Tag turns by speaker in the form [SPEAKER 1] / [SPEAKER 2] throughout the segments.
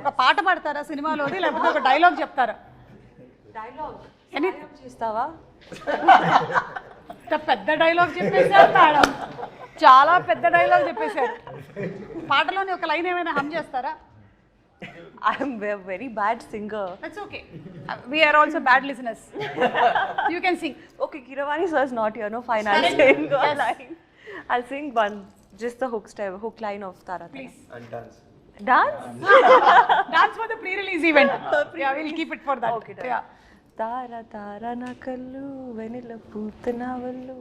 [SPEAKER 1] ఒక పాట పాడతారా సినిమాలోది లేకపోతే ఒక డైలాగ్ చెప్తారా
[SPEAKER 2] డైలాగ్
[SPEAKER 1] ఎనీ
[SPEAKER 2] చేస్తావా
[SPEAKER 1] పెద్ద డైలాగ్ చెప్పేశారు మేడం చాలా పెద్ద డైలాగ్ చెప్పేశారు పాటలోని ఒక లైన్ ఏమైనా హమ్ చేస్తారా
[SPEAKER 2] I'm very bad singer
[SPEAKER 1] that's okay we're also bad listeners you can sing
[SPEAKER 2] Okay, Kiravani sir is not here. No fine. I'll
[SPEAKER 1] Correct.
[SPEAKER 2] sing a
[SPEAKER 1] Yes.
[SPEAKER 2] line. I'll sing one, just the hook step, hook line Dance?
[SPEAKER 1] Dance for the pre release event yeah will keep it for that
[SPEAKER 2] Okay, done.
[SPEAKER 1] Yeah
[SPEAKER 2] తార తార నా కళ్ళు వెనిల పూతున్న వల్లు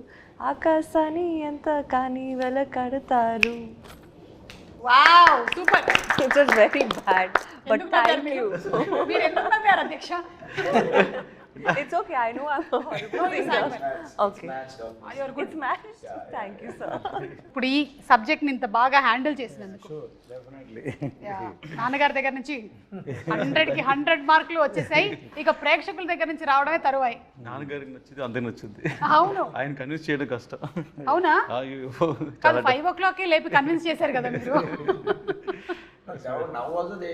[SPEAKER 2] ఆకాశాన్ని ఎంత కానీ వెలకడతారు
[SPEAKER 1] wow super
[SPEAKER 2] it was very bad but thank you
[SPEAKER 1] మీరు? ఎందుకు అధ్యక్ష?
[SPEAKER 2] It's okay I know I'm okay
[SPEAKER 1] good
[SPEAKER 2] match thank you sir
[SPEAKER 1] ఇప్పుడు ఈ సబ్జెక్ట్ని ఇంత బాగా హ్యాండిల్ చేసినందుకు. నాన్నగారి దగ్గర నుంచి హండ్రెడ్కి హండ్రెడ్ మార్కులు వచ్చేసాయి. ఇక ప్రేక్షకుల దగ్గర నుంచి రావడమే తరువాయి.
[SPEAKER 3] నాన్నగారికి నచ్చింది అందరికి నచ్చింది.
[SPEAKER 1] అవును.
[SPEAKER 3] ఆయన కన్విన్స్ చేయడం కష్టం.
[SPEAKER 1] అవునా? ఫైవ్ ఓ క్లాక్కి లేపి కన్విన్స్ చేశారు కదా మీరు.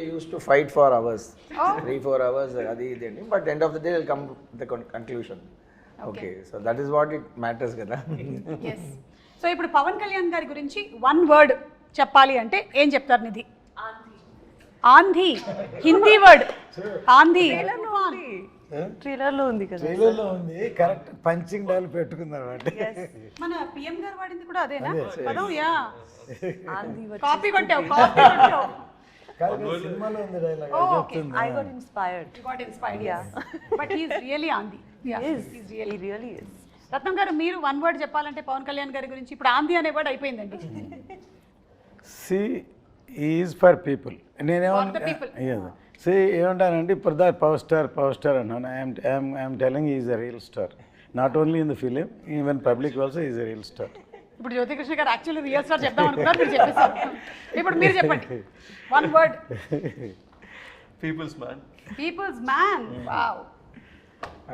[SPEAKER 4] Used to fight for
[SPEAKER 1] hours
[SPEAKER 4] three four hours అది ఇది but end of the day come okay so that is what matters కదా.
[SPEAKER 1] సో ఇప్పుడు పవన్ కళ్యాణ్ గారి గురించి వన్ వర్డ్ చెప్పాలి అంటే ఏం చెప్తారు నిధి? ఆంధీ. హిందీ వర్డ్ ఆంధీ.
[SPEAKER 2] ట్రైలర్లో ఉంది. కదా.
[SPEAKER 5] కరెక్ట్ పంచింగ్ డాల్ పెట్టుకున్నారు
[SPEAKER 1] మన పిఎం గారు వాడింది కూడా అదేనా? పదం కాపీ కొట్టావు కాపీ
[SPEAKER 5] సినిమాలో ఉంది dialogue.
[SPEAKER 2] I got inspired really is
[SPEAKER 1] Ratnam garu మీరు వన్ వర్డ్ చెప్పాలంటే పవన్ కళ్యాణ్ గారి గురించి ఇప్పుడు ఆంధీ అనే వర్డ్ అయిపోయిందండి.
[SPEAKER 5] See is for people. నేనేమన్నా సి ఏమంటానంటే ఇప్పుడు the power star power star అన్నాను I'm I'm I'm telling is a real star not only in the film even public also is a real star
[SPEAKER 1] ఇప్పుడు జ్యోతికృష్ణ గారు యాక్చువల్లీ రియల్ స్టార్ చెప్దాం అనుకున్నారు మీరు చెప్పేశారు ఇప్పుడు మీరు చెప్పండి one word
[SPEAKER 3] people's man
[SPEAKER 1] people's man wow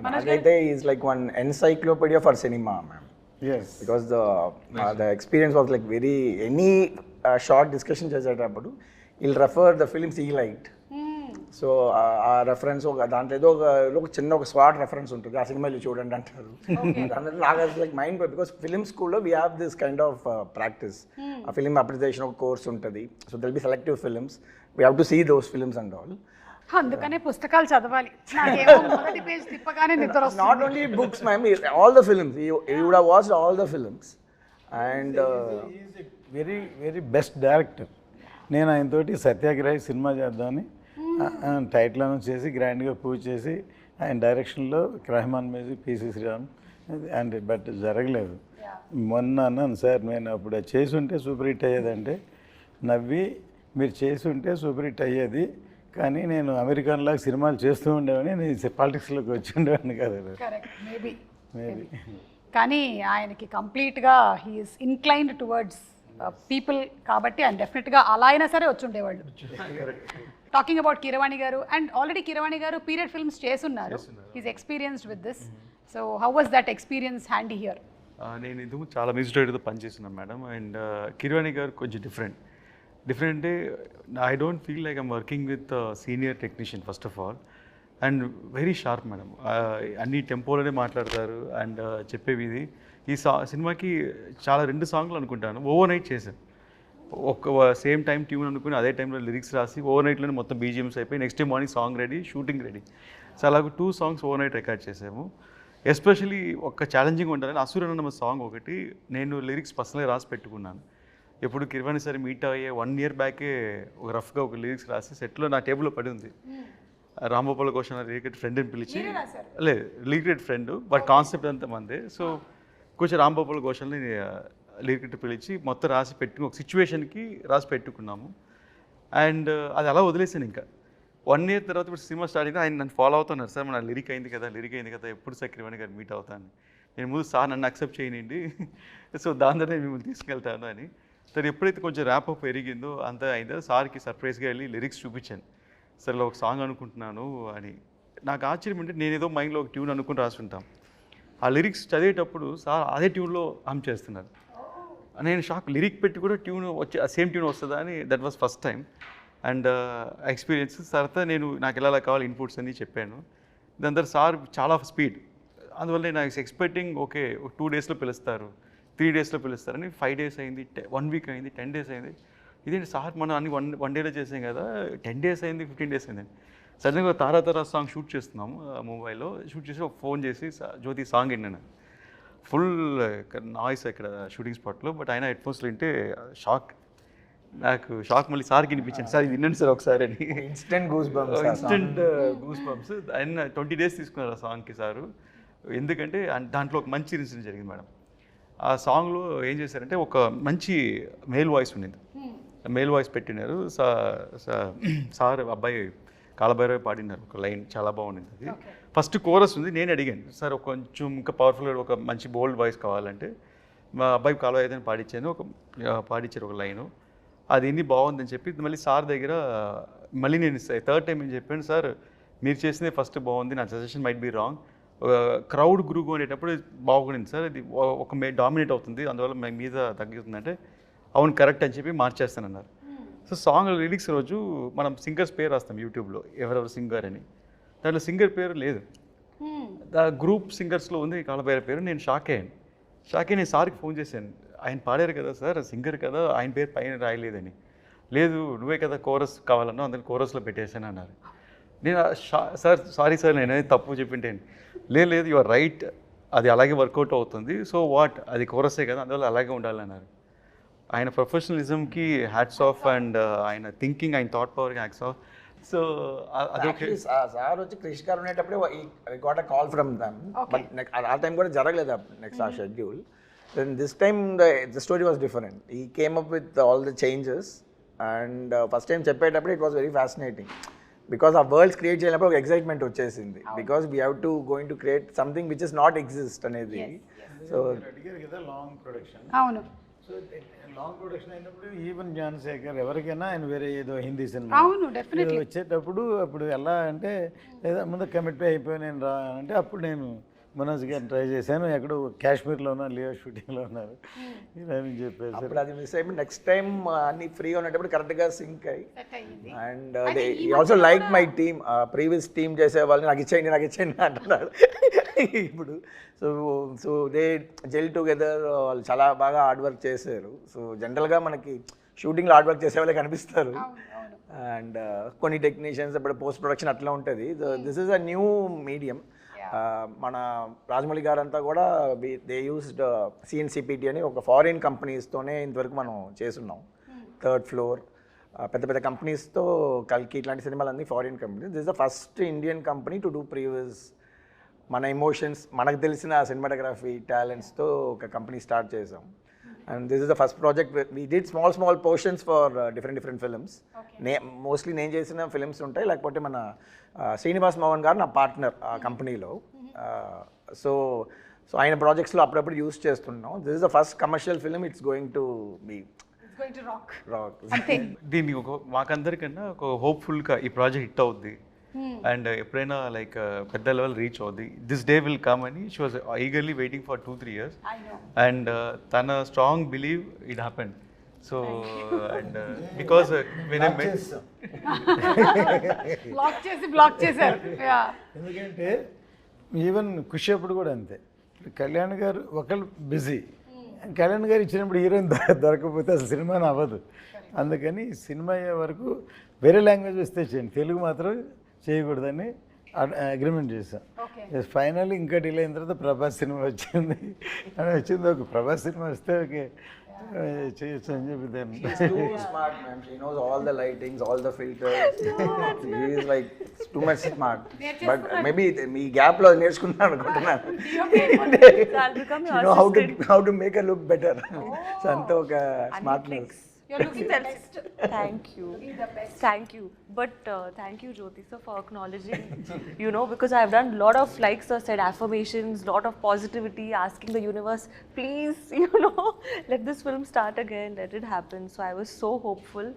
[SPEAKER 4] నాకైతే is like one encyclopedia for cinema, ma'am.
[SPEAKER 5] Yes
[SPEAKER 4] Because the uh, the experience was like very any uh, short discussion చేసేటప్పుడు he'll refer the films he liked. So ఆ reference ఒక దాంట్లో ఏదో ఒక ఏదో ఒక చిన్న ఒక స్వాట్ రెఫరెన్స్ ఉంటుంది. ఆ సినిమాలు చూడండి అంటారు. దాంట్లో నాకు లైక్ మైండ్ బికాస్ ఫిలిం స్కూల్లో we have this kind of practice ఆ ఫిలిం అప్రిసియేషన్ ఒక కోర్స్ ఉంటుంది. So they'll be selective films we have to see those films and all
[SPEAKER 1] అందుకనే పుస్తకాలు చదవాలి. నాకేమో మొదటి పేజ్ తిప్పగానే నిద్ర వస్తుంది.
[SPEAKER 4] not only books, ma'am, all the films. You, you would have watched all the films. And uh,
[SPEAKER 5] very very best director నేను ఆయనతోటి సత్యాగ్రహి సినిమా చేద్దామని టైటిల్ అనౌన్స్ చేసి గ్రాండ్గా పూజ చేసి ఆయన డైరెక్షన్లో Rahman music P C Sriram and but జరగలేదు. మొన్న అన్నాను సార్ నేను అప్పుడు చేసి ఉంటే సూపర్ హిట్ అయ్యేదంటే నవ్వి మీరు చేసి ఉంటే సూపర్ హిట్ అయ్యేది కానీ నేను అమెరికన్లాగా సినిమాలు చేస్తూ ఉండేవాడిని నేను పాలిటిక్స్లోకి వచ్చి ఉండేవాడిని కాదు
[SPEAKER 1] మేబీ కానీ ఆయనకి కంప్లీట్గా he is inclined towards people uh, కాబట్టి ఆయన డెఫినెట్గా అలా అయినా సరే వచ్చి ఉండేవాళ్ళు. టాకింగ్ అబౌట్ కిరవాణి గారు and already Keeravani garu period films చేస్తున్నారు. Is experienced with this so how was that experience handy here
[SPEAKER 3] నేను ఇంతకు చాలా మ్యూజిక్ డైరెక్టర్తో పనిచేస్తున్నాను మేడం అండ్ కిర్వాణి గారు కొంచెం డిఫరెంట్ డిఫరెంట్ అంటే I don't feel like I'm working with senior technician first of all and very sharp madam అన్ని టెంపోలోనే మాట్లాడతారు. And చెప్పేవి ఇది. ఈ సా సినిమాకి చాలా రెండు సాంగ్లు అనుకుంటాను. ఓవర్ నైట్ చేశాను. ఒక సేమ్ టైం ట్యూన్ అనుకుని అదే టైంలో లిరిక్స్ రాసి ఓవర్ నైట్లోనే మొత్తం బీజిఎమ్స్ అయిపోయి next day morning song ready shooting ready so అలాగ two songs over night record చేసాము ఎస్పెషలీ ఒక ఛాలెంజింగ్ ఉంటుందని అసురన్న సాంగ్ ఒకటి నేను లిరిక్స్ పర్సనల్గా రాసి పెట్టుకున్నాను. ఎప్పుడు కిరవాణి సరే మీట్ అయ్యే వన్ ఇయర్ బ్యాకే ఒక రఫ్గా ఒక లిరిక్స్ రాసి సెట్లో నా టేబుల్లో పడి ఉంది. రాంగోపాల్ ఘోష్ లిరికెట్ ఫ్రెండ్ని పిలిచి లేదు లిరికెట్ ఫ్రెండ్ బట్ కాన్సెప్ట్ అంతా మందే. సో కొంచెం రాంబాబుల ఘోషల్ని లిరికెట్ పిలిచి మొత్తం రాసి పెట్టుకుని ఒక సిచ్యువేషన్కి రాసి పెట్టుకున్నాము. అండ్ అది అలా వదిలేసాను ఇంకా. వన్ ఇయర్ తర్వాత ఇప్పుడు సినిమా స్టార్ట్ అయితే ఆయన నన్ను ఫాలో అవుతున్నారు. సార్ మన లిరిక్ అయింది కదా లిరిక్ అయింది కదా ఎప్పుడు సార్ గారు మీట్ అవుతాను నేను ముందు సార్ నన్ను అక్సెప్ట్ చేయనండి సో దాని ద్వారా మిమ్మల్ని తీసుకెళ్తాను అని. సరే ఎప్పుడైతే కొంచెం ర్యాప్ అప్ పెరిగిందో అంత అయిందో సార్కి సర్ప్రైజ్గా వెళ్ళి లిరిక్స్ చూపించాను. సరే ఒక సాంగ్ అనుకుంటున్నాను అని. నాకు ఆశ్చర్యం అంటే నేను ఏదో మైండ్లో ఒక ట్యూన్ అనుకుని రాసుంటాం. ఆ లిరిక్స్ చదివేటప్పుడు సార్ అదే ట్యూన్లో హమ్ చేస్తున్నారు. నేను షాక్ లిరిక్ పెట్టి కూడా ట్యూన్ వచ్చి సేమ్ ట్యూన్ వస్తుందా అని that was first time and experience తర్వాత నేను నాకు ఎలా కావాలి ఇన్పుట్స్ అని చెప్పాను. దాని తర్వాత సార్ చాలా స్పీడ్ అందువల్ల నేను ఎక్స్పెక్టింగ్ ఓకే టూ డేస్లో పిలుస్తారు త్రీ డేస్లో పిలుస్తారని ఫైవ్ డేస్ అయింది వన్ వీక్ అయింది టెన్ డేస్ అయింది. ఇదేంటి సార్ మనం అన్ని వన్ వన్ డేలో చేసాం కదా టెన్ డేస్ అయింది ఫిఫ్టీన్ డేస్ అయింది. సడన్గా తారా తారా సాంగ్ షూట్ చేస్తున్నాము మొబైల్లో షూట్ చేసి ఒక ఫోన్ చేసి "సా- జ్యోతి సాంగ్ విన్నాను. ఫుల్ నాయిస్ ఇక్కడ షూటింగ్ స్పాట్లో బట్ ఆయన హెడ్ ఫోన్స్లో వింటే షాక్. నాకు షాక్ మళ్ళీ సార్కి వినిపించాను సార్ ఇది వినండి సార్ ఒకసారి అని.
[SPEAKER 4] Instant goose bumps
[SPEAKER 3] instant goose bumps ఆయన ట్వంటీ డేస్ తీసుకున్నారు ఆ సాంగ్కి సారు. ఎందుకంటే దాంట్లో ఒక మంచి ఇన్సిడెంట్ జరిగింది మేడం. ఆ సాంగ్లో ఏం చేశారంటే ఒక మంచి మేల్ వాయిస్ ఉండింది మేల్ వాయిస్ పెట్టినారు. సార్ అబ్బాయి కాలభైరవి పాడినారు ఒక లైన్ చాలా బాగుండింది అది. ఫస్ట్ కోరస్ ఉంది నేను అడిగాను సార్ ఒక కొంచెం ఇంకా పవర్ఫుల్గా ఒక మంచి బోల్డ్ వాయిస్ కావాలంటే మా అబ్బాయి కాలువ పాడించాను ఒక పాడించారు ఒక లైను. అది ఎన్ని బాగుందని చెప్పి మళ్ళీ సార్ దగ్గర మళ్ళీ నేను థర్డ్ టైం ఏం చెప్పాను సార్ మీరు చేసిందే ఫస్ట్ బాగుంది నా suggestion might be wrong crowd group అనేటప్పుడు బాగుండింది సార్ ఇది ఒక మే డామినేట్ అవుతుంది అందువల్ల మీ మీద తగ్గుతుందంటే అవును కరెక్ట్ అని చెప్పి మార్చేస్తానన్నారు. సో సాంగ్ లిరిక్స్ రోజు మనం సింగర్స్ పేరు రాస్తాం యూట్యూబ్లో ఎవరెవరు సింగర్ అని. దాంట్లో సింగర్ పేరు లేదు. దా గ్రూప్ సింగర్స్లో ఉంది కాలపేర పేరు నేను షాక్ అయ్యాను షాక్ అయ్యి నేను సార్కి ఫోన్ చేశాను. ఆయన పాడారు కదా సార్ సింగర్ కదా ఆయన పేరు పైన రాయలేదని. లేదు నువ్వే కదా కోరస్ కావాలన్నా అందుకని కోరస్లో పెట్టేశాను అన్నారు. నేను సార్ సారీ సార్ నేను తప్పు చెప్పింటాను. లేదు లేదు యువర్ రైట్ అది అలాగే వర్కౌట్ అవుతుంది. సో వాట్ అది కోరసే కదా అందువల్ల అలాగే ఉండాలన్నారు. ఆయన ప్రొఫెషనలిజంకి హ్యాట్స్ ఆఫ్ అండ్ ఆయన థింకింగ్ ఆయన థాట్ పవర్కి హ్యాట్స్ ఆఫ్ సో అదొక
[SPEAKER 4] సార్ వచ్చి క్రిష్ గారు ఉండేటప్పుడే got a call from them but ఆ టైం కూడా జరగలేదు నెక్స్ట్ ఆ schedule then this time the the story was different he came up with all the changes and first time చెప్పేటప్పుడు it was very fascinating because ఆ worlds create చేయనప్పుడు ఒక excitement వచ్చేసింది. Because we have to going to create something which is not exist అనేది. So
[SPEAKER 5] long production
[SPEAKER 1] అవును.
[SPEAKER 5] So long production అయినప్పుడు even Gnanasekhar ఎవరికైనా ఆయన వేరే ఏదో హిందీ సినిమా.
[SPEAKER 1] అవును డెఫినెట్లీ
[SPEAKER 5] వచ్చేటప్పుడు అప్పుడు ఎలా అంటే లేదా ముందు కమిట్ అయిపోయి నేను రా అంటే అప్పుడు నేను మనోజ్ గారిని ట్రై చేశాను. ఎక్కడో కాశ్మీర్లో ఉన్నా లియో షూటింగ్లో ఉన్నారు. ఇలా అని చెప్పేసి.
[SPEAKER 4] అప్పుడు అది మిస్ అయిపోయి నెక్స్ట్ టైం అన్ని ఫ్రీగా ఉన్నప్పుడు కరెక్ట్గా సింక్ అయ్యి. And also like my team previous team చేసే వాళ్ళని నాకు ఇచ్చేయండి నాకు ఇచ్చేయండి అంటున్నాడు ఇప్పుడు. So so they gel together వాళ్ళు చాలా బాగా హార్డ్ వర్క్ చేశారు. సో జనరల్గా మనకి షూటింగ్లో హార్డ్ వర్క్ చేసే వాళ్ళే కనిపిస్తారు. అండ్ కొన్ని టెక్నీషియన్స్ ఇప్పుడు పోస్ట్ ప్రొడక్షన్ అట్లా ఉంటుంది. This is a new medium. మన రాజమౌళి గారు అంతా కూడా దే యూస్డ్ సిఎన్సిపిటి అని ఒక ఫారిన్ కంపెనీస్తోనే ఇంతవరకు మనం చేస్తున్నాం. Third floor. పెద్ద పెద్ద కంపెనీస్తో కల్కి ఇట్లాంటి సినిమాలన్నీ foreign companies this the first Indian company to do previous మన ఎమోషన్స్ మనకు తెలిసిన సినిమాటోగ్రఫీ టాలెంట్స్తో ఒక కంపెనీ స్టార్ట్ చేసాం and this is the first project we did small small portions for different different films నే మోస్ట్లీ నేను చేసిన ఫిల్మ్స్ ఉంటాయి లేకపోతే మన శ్రీనివాస్ మోహన్ గారు నా పార్ట్నర్ ఆ కంపెనీలో సో సో ఆయన ప్రాజెక్ట్స్లో అప్పుడప్పుడు యూస్ చేస్తున్నాం. This is the first commercial film it's going to be
[SPEAKER 1] it's going to rock
[SPEAKER 4] rock
[SPEAKER 3] దీన్ని ఒక మాకందరికన్నా ఒక హోప్ఫుల్గా ఈ ప్రాజెక్ట్ హిట్ అవుద్ది. అండ్ ఎప్పుడైనా లైక్ పెద్ద లెవెల్ రీచ్ అవుద్ది. దిస్ డే విల్ కమ్ అని she was eagerly waiting for two three years and తన strong believe it happen so and because
[SPEAKER 1] block చేసి బ్లాక్ చేశారు.
[SPEAKER 5] ఎందుకంటే ఈవెన్ ఖుషి అప్పుడు కూడా అంతే. కళ్యాణ్ గారు ఒకళ్ళు బిజీ కళ్యాణ్ గారు ఇచ్చినప్పుడు హీరోయిన్ దొరకకపోతే అసలు సినిమాని అవ్వదు అందుకని సినిమా అయ్యే వరకు వేరే లాంగ్వేజ్ వస్తే చేయండి. తెలుగు మాత్రం చేయకూడదని అగ్రిమెంట్ చేశాం. ఫైనల్ ఇంకా డిలే అయిన తర్వాత ప్రభాస్ సినిమా వచ్చింది. అని వచ్చింది ఒక ప్రభాస్ సినిమా వస్తే ఓకే చేయొచ్చు అని చెప్పి
[SPEAKER 4] lightings all the filters like too much smart but maybe మీ గ్యాప్లో నేర్చుకుంటాను అనుకుంటున్నాను how to make look better so అంత ఒక smartness
[SPEAKER 1] You're looking the best.
[SPEAKER 2] Thank you.
[SPEAKER 1] the best.
[SPEAKER 2] Thank you. But uh, thank you, Jyoti sir, for acknowledging, you know, because I've done a lot of, like sir said, affirmations, lot of positivity, asking the universe, please, you know, let this film start again, let it happen. So I was so hopeful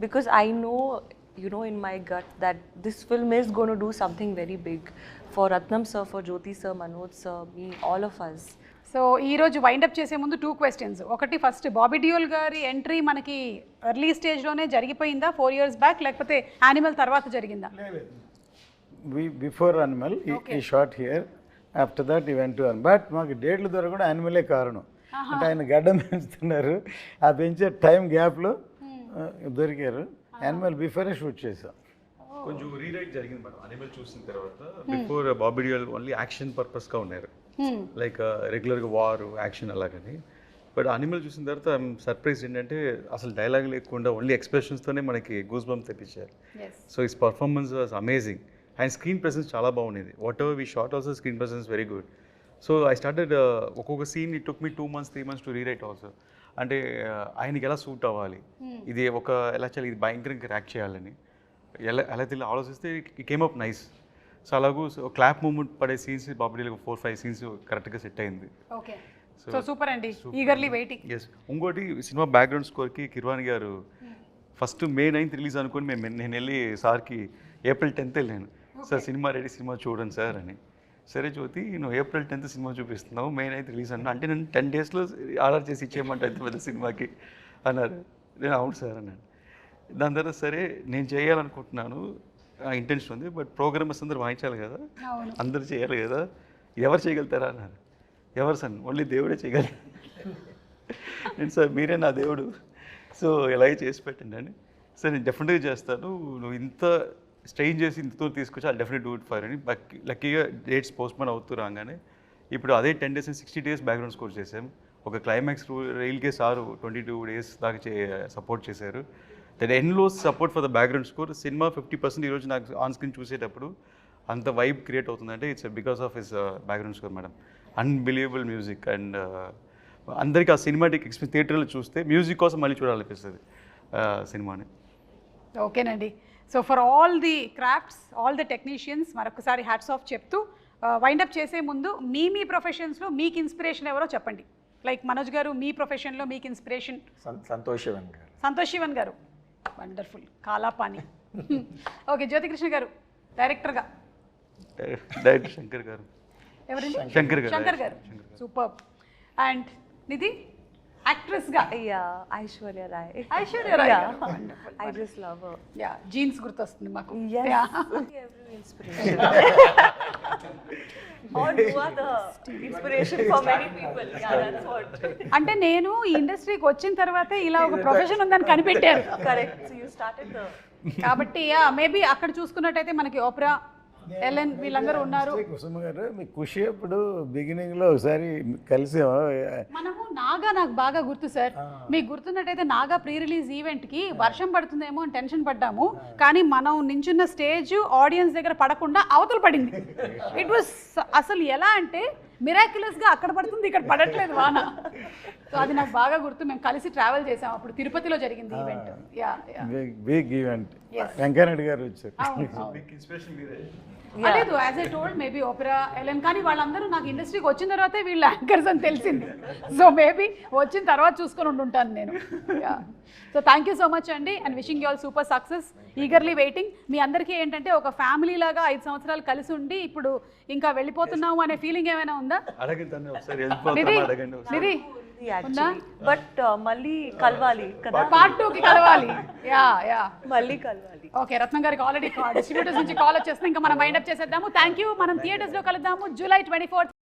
[SPEAKER 2] because I know, you know, in my gut that this film is going to do something very big for Ratnam sir, for Jyoti sir, Manoj sir, me, all of us.
[SPEAKER 1] So ఈ రోజు wind up చేసే ముందు two questions ఒకటి first Bobby Deol గారి entry మనకి early స్టేజ్లోనే జరిగిపోయిందా? Four years back లేకపోతే యానిమల్ తర్వాత జరిగిందా?
[SPEAKER 5] We before Animal he shot here after that he went to an but మాకు డేట్లు దొరకడం యానిమలే కారణం. అంటే ఆయన గడ్డం పెంచుతున్నారు. ఆ పెంచే టైం గ్యాప్లో దొరికారు. యానిమల్ బిఫోరే షూట్ చేసాం
[SPEAKER 3] కొంచెం రీరైట్ జరిగింది మేడం. అనిమల్ చూసిన తర్వాత before Bobby Deol only action పర్పస్గా ఉన్నారు. లైక్ రెగ్యులర్గా వార్ యాక్షన్ అలాగని. బట్ అనిమల్ చూసిన తర్వాత సర్ప్రైజ్ ఏంటంటే అసలు డైలాగ్ లేకుండా ఓన్లీ ఎక్స్ప్రెషన్స్తోనే మనకి గూస్ బంప్ తెప్పించారు so is performance was amazing and screen presence చాలా బాగుండేది. What ever we shot also screen presence very good so I started ఒక్కొక్క scene it took me two months three months to rewrite also అంటే uh, ఆయనకి ఎలా suit అవ్వాలి? ఇది ఒక ఎలా చేయాలి? ఇది భయంకరంగా ర్యాక్ చేయాలని. ఎలా ఎలా తెలియ ఆలోచిస్తే it came up nice so అలాగూ క్లాప్ మూమెంట్ పడే సీన్స్ బాబుడీలకు ఫోర్ ఫైవ్ సీన్స్ కరెక్ట్గా సెట్ అయింది.
[SPEAKER 1] ఓకే సో సూపర్ అండి. ఈగర్లీ వెయిటింగ్
[SPEAKER 3] ఎస్ ఇంకోటి సినిమా బ్యాక్గ్రౌండ్ స్కోర్కి కిర్వాణి గారు ఫస్ట్ మే నైన్త్ రిలీజ్ అనుకొని మేము నేను వెళ్ళి సార్కి ఏప్రిల్ టెన్త్ వెళ్ళాను. సార్ సినిమా రెడీ సినిమా చూడండి సార్ అని. సరే జ్యోతి నువ్వు ఏప్రిల్ టెన్త్ సినిమా చూపిస్తున్నావు మే నైన్త్ రిలీజ్ అన్నా అంటే నేను టెన్ డేస్లో ఆర్డర్ చేసి ఇచ్చేయమంటే ఇంత పెద్ద సినిమాకి అన్నారు. నేను అవును సార్ అన్నాను. దాని తర్వాత సరే నేను చేయాలనుకుంటున్నాను. ఇంటెన్షన్ ఉంది బట్ ప్రోగ్రామర్స్ అందరూ వాయించాలి కదా. అందరూ చేయాలి కదా. ఎవరు చేయగలుగుతారా అన్నారు. ఎవరు సార్ ఓన్లీ దేవుడే చేయగలరు నేను సార్ మీరే నా దేవుడు. సో ఎలాగే చేసి పెట్టండి అని. సార్ నేను డెఫినెట్గా చేస్తాను. నువ్వు ఇంత స్ట్రెయిన్ చేసి ఇంత దూరం తీసుకొచ్చి ఆ డెఫినెట్ డూ ఇట్ ఫర్ అని. లక్కీ లక్కీగా డేట్స్ పోస్ట్పోన్ అవుతూ రాగానే ఇప్పుడు అదే ten days sixty days background score చేసాం ఒక క్లైమాక్స్ రైల్కే సారు ట్వంటీ టూ డేస్ దాకా చే సపోర్ట్ చేశారు. That ఎన్లో support for the background score cinema fifty percent ఈరోజు నాకు ఆన్ స్క్రీన్ చూసేటప్పుడు అంత వైబ్ క్రియేట్ అవుతుందంటే it's because of his background score madam unbelievable music and అందరికీ ఆ సినిమాటిక్ ఎక్స్పీరియన్స్ థియేటర్లో చూస్తే మ్యూజిక్ కోసం మళ్ళీ చూడాలనిపిస్తుంది ఆ, సినిమాని.
[SPEAKER 1] ఓకేనండి. So for all the crafts all the technicians మరొకసారి హ్యాట్స్ ఆఫ్ చెప్తూ వైండప్ చేసే ముందు మీ మీ ప్రొఫెషన్స్లో మీకు ఇన్స్పిరేషన్ ఎవరో చెప్పండి. లైక్ మనోజ్ గారు మీ ప్రొఫెషన్లో మీకు ఇన్స్పిరేషన్
[SPEAKER 4] సంతోష్ శివన్ గారు.
[SPEAKER 1] సంతోష్ శివన్ గారు. వండర్ఫుల్ కాలాపాని ఓకే జ్యోతికృష్ణ గారు డైరెక్టర్గా
[SPEAKER 3] డైరెక్టర్ శంకర్ గారు.
[SPEAKER 1] ఎవరండి?
[SPEAKER 3] శంకర్ గారు.
[SPEAKER 1] శంకర్ గారు. Super and Nidhi
[SPEAKER 2] actress
[SPEAKER 1] Aishwarya Rai.
[SPEAKER 2] Love
[SPEAKER 1] ya Jeans గుర్తొస్తుంది మాకు. అంటే నేను ఈ ఇండస్ట్రీకి వచ్చిన తర్వాత ఇలా ఒక ప్రొఫెషన్ ఉందని కనిపెట్టారు. కాబట్టి మేబీ అక్కడ చూసుకున్నట్టయితే మనకి ఓపెరా ఎలెన్ వీళ్ళందరూ ఉన్నారు.
[SPEAKER 5] కుసుమ గారు మీ ఖుషి అప్పుడు బిగినింగ్లో ఒకసారి కలిసాము
[SPEAKER 1] మనము నాగా నాకు బాగా గుర్తు సార్. మీకు గుర్తున్నట్టయితే నాగా ప్రీ రిలీజ్ ఈవెంట్కి వర్షం పడుతుందేమో అని టెన్షన్ పడ్డాము. కానీ మనం నించున్న స్టేజ్ ఆడియన్స్ దగ్గర పడకుండా అవతల పడింది. ఇట్ వాస్ అసలు ఎలా అంటే మిరాక్యులస్గా అక్కడ పడుతుంది ఇక్కడ పడట్లేదు వాన. సో అది నాకు బాగా గుర్తు. మేము కలిసి ట్రావెల్ చేసాం అప్పుడు తిరుపతిలో జరిగింది event. Ya
[SPEAKER 5] big event Venkaiah Naidu గారు వచ్చారు.
[SPEAKER 3] ఇన్స్పిరేషన్ మీరే
[SPEAKER 1] లేదు as I told maybe Oprah Ellen కానీ వాళ్ళందరూ నాకు ఇండస్ట్రీకి వచ్చిన తర్వాతే వీళ్ళు యాంకర్స్ అని తెలిసింది. సో మేబీ వచ్చిన తర్వాత చూసుకొని ఉండుంటాను నేను. So thank you so much అండి. And wishing you all super success eagerly waiting మీ అందరికీ ఏంటంటే ఒక ఫ్యామిలీ లాగా ఐదు సంవత్సరాలు కలిసి ఉండి ఇప్పుడు ఇంకా వెళ్ళిపోతున్నాము అనే ఫీలింగ్ ఏమైనా ఉందా? నిధి
[SPEAKER 2] Actually, but uh, మళ్ళీ కలవాలి కదా?
[SPEAKER 1] పార్ట్ టూకి కలవాలి. యా యా
[SPEAKER 2] మళ్ళీ కలవాలి.
[SPEAKER 1] ఓకే రత్నం గారికి ఆల్రెడీ డిస్ట్రిబ్యూటర్స్ నుంచి కాల్ వచ్చేస్తుంది. ఇంకా మనం వైండప్ చేసేద్దాము. థ్యాంక్ యూ మనం థియేటర్స్లో కలుద్దాము. July twenty fourth